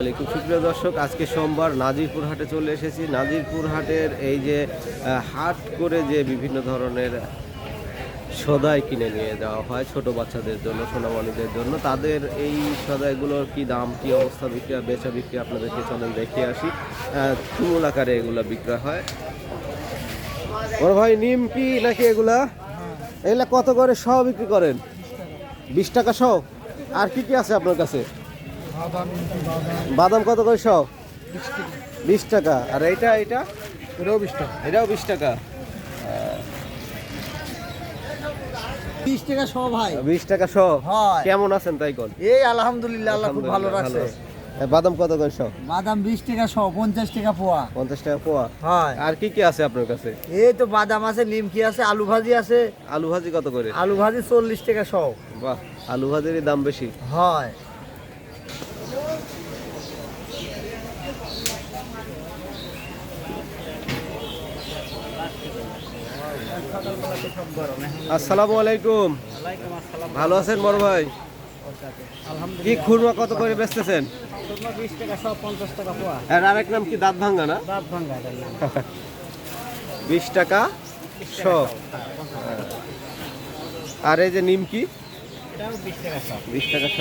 সুপ্রিয় দর্শক, আজকে সোমবার নাজিরপুর হাটে চলে এসেছি। নাজিরপুর হাটের এই যে হাট করে যে বিভিন্ন ধরনের সদাই কিনে নিয়ে যাওয়া হয় ছোট বাচ্চাদের জন্য, সোনামণিদের জন্য, তাদের এই সদাইগুলোর কি দাম, কি অবস্থা বিক্রি বেচা বিক্রি আপনাদেরকে চলেন দেখে আসি। তুমুল আকারে এগুলো বিক্রয় হয়। ওর ভাই, নিম কি নাকি এগুলা? এগুলা কত করে? শ বিক্রি করেন? বিশ টাকা শ আর কি কি আছে আপনার কাছে? বাদাম কত করে শ বিশ টাকা। আর এইটা এইটা? এটাও বিশ টাকা। এটাও বিশ টাকা। বিশ টাকা সব ভাই। বিশ টাকা শ কেমন আছেন তাই কোন? এই আলহামদুলিল্লাহ আল্লাহ খুব ভালো রাখছে। বাদাম কত করে শ বাদাম বিশ টাকা সহ পঞ্চাশ টাকা পোয়া। পঞ্চাশ টাকা পোয়া? হয়। আর কি কি আছে আপনার কাছে? এই তো বাদাম আছে নিমকি আছে আলু ভাজি আছে। আলু ভাজি কত করে? আলু ভাজি চল্লিশ টাকা সহ বাহ আলু ভাজিরই দাম বেশি। হয়। আসসালামু আলাইকুম। ভালো আছেন বড় ভাই? কি খুরমা কত করে বেচতেছেন? আর আরেক নাম কি? দাঁত ভাঙ্গা না? বিশ টাকা শ আর এই যে নিমকি বিশ টাকা সহ বিশ টাকা শ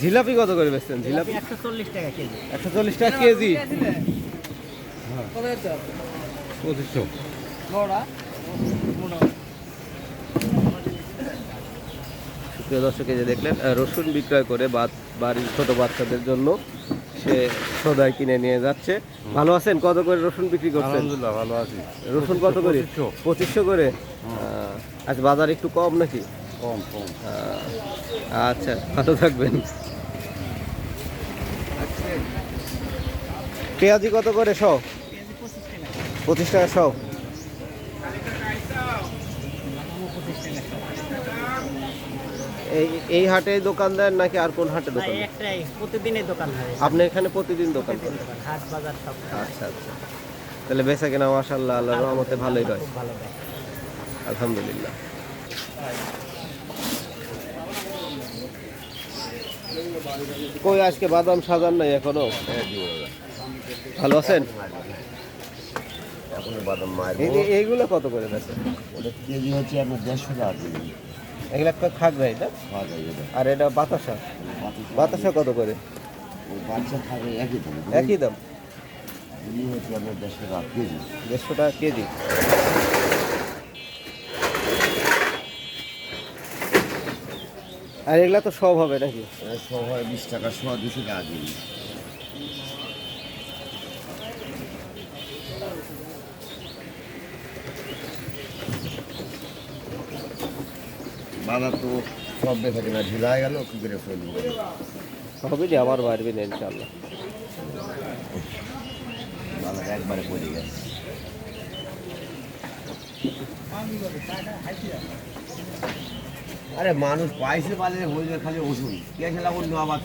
জিলাপি কত করে বেচছেন জিলাপি একশো চল্লিশ টাকা কেজি। একশো চল্লিশ টাকা কেজি। পঁচিশশো। প্রিয় দর্শক যে দেখলেন রসুন বিক্রয় করে বা বাড়ির ছোট বাচ্চাদের জন্য সে সদায় কিনে নিয়ে যাচ্ছে। ভালো আছেন? কত করে রসুন বিক্রি করছেন? আলহামদুলিল্লাহ ভালো আছি। রসুন কত করে? পঁচিশশো। করে? আচ্ছা বাজার একটু কম নাকি? কম কম। আচ্ছা ভালো থাকবেন। পেঁয়াজি কত করে শ? পঁচিশ টাকা শ। এই এই হাটে দোকান দেন নাকি আর কোন হাটে দোকান একটাই প্রতিদিনই দোকান হয়। আপনি এখানে প্রতিদিন দোকান করেন? হাট বাজার সব। আচ্ছা আচ্ছা। তাহলে বেচা কেনা মাসাল্লাহ আল্লাহ রহমতে ভালোই হয় ভালো দেয়। আলহামদুলিল্লাহ। কই আজকে বাদাম সাজান নাই এখনও? ভালো আছেন? এখন বাদাম এইগুলো কত করে বেচেন? ওটা কেজি হচ্ছে আপনার দেড়শো টাকা এগুলা খাগড়া এটা খাওয়া যায় এটা আর এটা বাতাসা? বাতাসা- কত করে? একই দাম। দেড়শো টাকা কেজি। টাকা আর এগুলা তো সব হবে নাকি? সব হয় বিশ টাকা শো দুশো টাকা কেজি। বাজার তো সবে থাকে না ঢিলা হয়ে গেল কি করে ফেলব? হবে যে আবার বাড়বে না ইনশাল্লাহ একবারে পড়ে গেছে। আরে মানুষ পাইছে পালে হয়ে যায় খালি ওষুধ। কে খেলা অন্য আবার?